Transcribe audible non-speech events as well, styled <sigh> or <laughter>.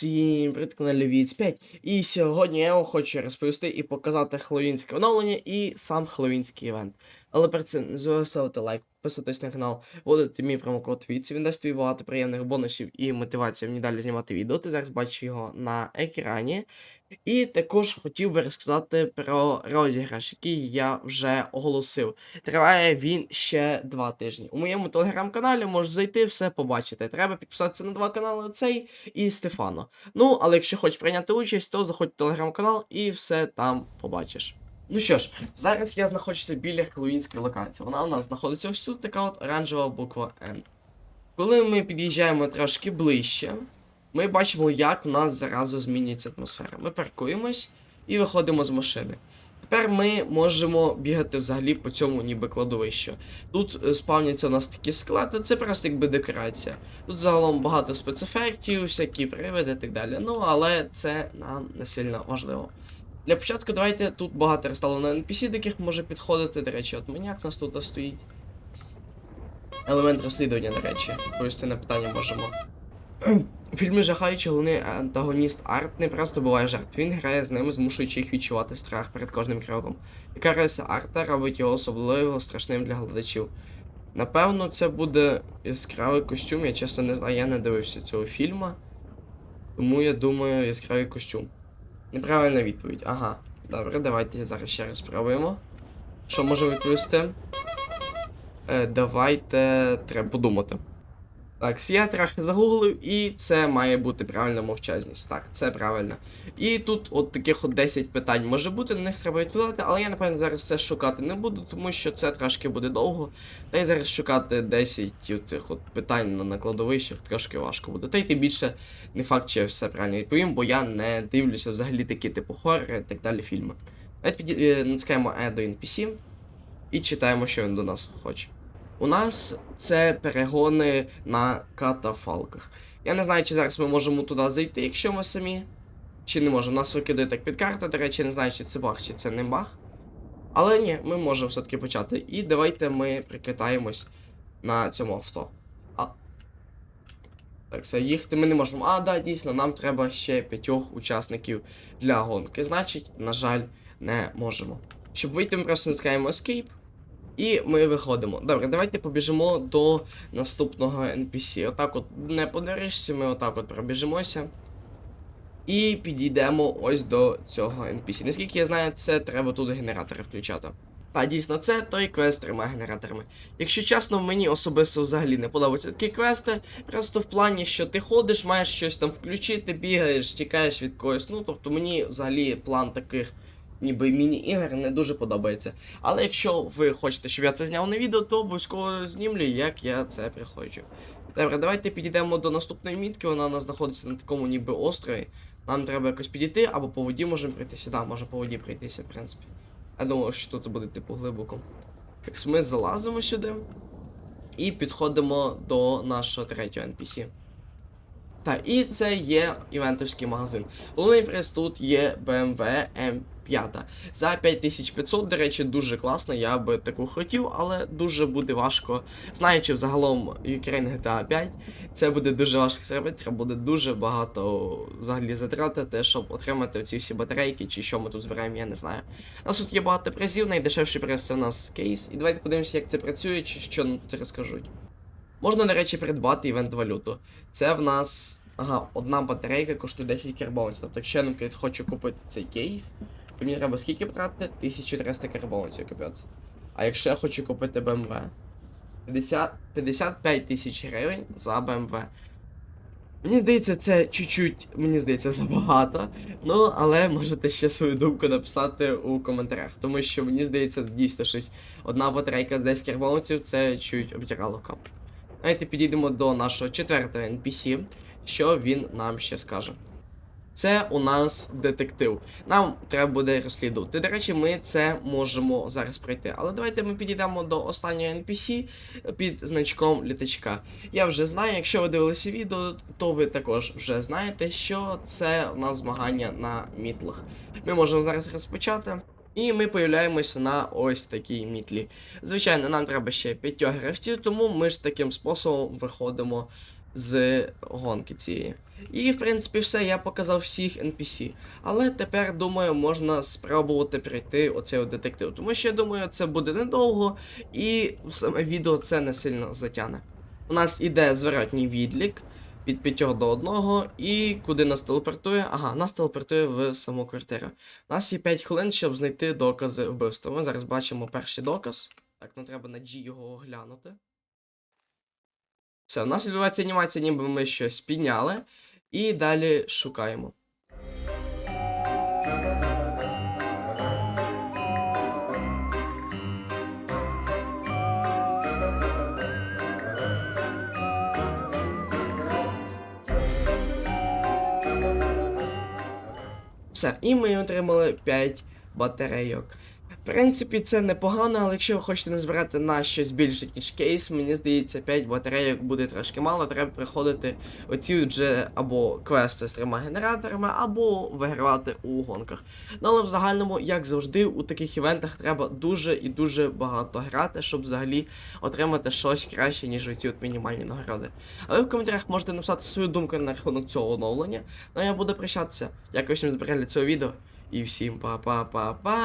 Всім привіт, каналі Віц 5. І сьогодні я вам хочу розповісти і показати хеллоуінське оновлення і сам хеллоуінський івент. Але перед цим не ставити лайк, підписуватись на канал, вводити мій промокод Віц. Він дасть тобі багато приємних бонусів і мотивації мені далі знімати відео. Ти зараз бачиш його на екрані. І також хотів би розказати про розіграш, який я вже оголосив. Триває він ще два тижні. У моєму телеграм-каналі можеш зайти, все побачити. Треба підписатися на два канали цей і Стефано. Ну, але якщо хочеш прийняти участь, то заходь в телеграм-канал і все там побачиш. Ну що ж, зараз я знаходжуся біля хеллоуінської локації. Вона у нас знаходиться ось тут, така от оранжева буква N. Коли ми під'їжджаємо трошки ближче, ми бачимо, як у нас зразу змінюється атмосфера. Ми паркуємось і виходимо з машини. Тепер ми можемо бігати взагалі по цьому ніби кладовищу. Тут е, спавняться у нас такі скелети, це просто якби декорація. Тут загалом багато спецефектів, всякі привиди і так далі. Ну, але це нам не сильно важливо. Для початку давайте тут багато розставлено NPC, до яких може підходити. До речі, от маніяк у нас тут стоїть. Елемент розслідування, до речі. Повісти на питання можемо. <clears throat> У фільмі жахаючи головний антагоніст Арт не просто буває жертв, він грає з ними, змушуючи їх відчувати страх перед кожним кроком. Яка риса Арта робить його особливо страшним для глядачів. Напевно, це буде яскравий костюм. Я чесно не знаю, я не дивився цього фільму. Тому я думаю, яскравий костюм. Неправильна відповідь. Ага. Добре, давайте зараз ще раз спробуємо. Що можемо відповісти? Е, давайте треба подумати. Так, я трохи загуглив, і це має бути правильна мовчазність. Так, це правильно. І тут от таких от 10 питань може бути, на них треба відповідати, але я, напевно, зараз це шукати не буду, тому що це трошки буде довго. Та й зараз шукати 10 цих от питань на накладовищах трошки важко буде. Та й тим більше не факт, чи я все правильно відповім, бо я не дивлюся взагалі такі типу хоррори і так далі фільми. Давайте е, натискаємо E до NPC і читаємо, що він до нас хоче. У нас це перегони на катафалках. Я не знаю, чи зараз ми можемо туди зайти, якщо ми самі. Чи не можемо. Нас викидає так під карту, до речі, не знаю, чи це баг, чи це не баг. Але ні, ми можемо все-таки почати. І давайте ми прикатаємось на цьому авто. А. Так, все, їхати ми не можемо. А, да, дійсно, нам треба ще п'ятьох учасників для гонки. Значить, на жаль, не можемо. Щоб вийти, ми просто натискаємо Escape. І ми виходимо. Добре, давайте побіжимо до наступного NPC. Отак от не подорожся, ми отак от пробіжимося. І підійдемо ось до цього NPC. Наскільки я знаю, це треба тут генератори включати. Та дійсно, це той квест трьома генераторами. Якщо чесно, мені особисто взагалі не подобаються такі квести. Просто в плані, що ти ходиш, маєш щось там включити, бігаєш, тікаєш від когось. Ну, тобто мені взагалі план таких ніби міні-ігор не дуже подобається. Але якщо ви хочете, щоб я це зняв на відео, то обов'язково знімлю, як я це приходжу. Добре, давайте підійдемо до наступної мітки, вона у нас знаходиться на такому ніби острові. Нам треба якось підійти, або по воді можемо пройтися. Да, можемо по воді пройтися, в принципі. Я думаю, що тут буде типу глибоко. Так, ми залазимо сюди і підходимо до нашого третього NPC. Так, і це є івентовський магазин. Головний приз тут є BMW M5. За 5500, до речі, дуже класно, я би таку хотів, але дуже буде важко. Знаючи взагалом Ukraine GTA 5, це буде дуже важко зробити, треба буде дуже багато взагалі затратити, щоб отримати ці всі батарейки, чи що ми тут збираємо, я не знаю. У нас тут є багато призів, найдешевший приз це у нас кейс. І давайте подивимося, як це працює, чи що нам тут розкажуть. Можна, до речі, придбати івент валюту. Це в нас. Ага, одна батарейка коштує 10 карбонців. Тобто, якщо я, хочу купити цей кейс, мені треба скільки потратити? 1300 карбонців, капець. А якщо я хочу купити BMW? 50, 55 тисяч гривень за BMW. Мені здається, це чуть-чуть, мені здається, забагато. Ну, але можете ще свою думку написати у коментарях. Тому що мені здається, дійсно щось. Одна батарейка з 10 карбонців це чуть обтирало кап. Давайте підійдемо до нашого четвертого NPC, що він нам ще скаже. Це у нас детектив. Нам треба буде розслідувати. До речі, ми це можемо зараз пройти. Але давайте ми підійдемо до останнього NPC під значком літачка. Я вже знаю, якщо ви дивилися відео, то ви також вже знаєте, що це у нас змагання на мітлах. Ми можемо зараз розпочати. І ми появляємося на ось такій мітлі. Звичайно, нам треба ще п'ятьох гравців, тому ми ж таким способом виходимо з гонки цієї. І, в принципі, все, я показав всіх NPC. Але тепер, думаю, можна спробувати пройти оцей детектив. Тому що я думаю, це буде недовго, і саме відео це не сильно затягне. У нас іде зворотній відлік від 5 до 1, і куди нас телепортує? Ага, нас телепортує в саму квартиру. У нас є 5 хвилин, щоб знайти докази вбивства. Ми зараз бачимо перший доказ. Так, ну треба на G його оглянути. Все, у нас відбувається анімація, ніби ми щось підняли. І далі шукаємо. Все, і ми отримали 5 батарейок. Принципі, це непогано, але якщо ви хочете назбирати на щось більше, ніж кейс, мені здається, 5 батарейок буде трошки мало. Треба приходити оці вже або квести з трьома генераторами, або вигравати у гонках. Ну але в загальному, як завжди, у таких івентах треба дуже і дуже багато грати, щоб взагалі отримати щось краще, ніж оці от мінімальні нагороди. Але в коментарях можете написати свою думку на рахунок цього оновлення. Ну а я буду прощатися. Дякую всім за перегляд цього відео. І всім па-па-па-па.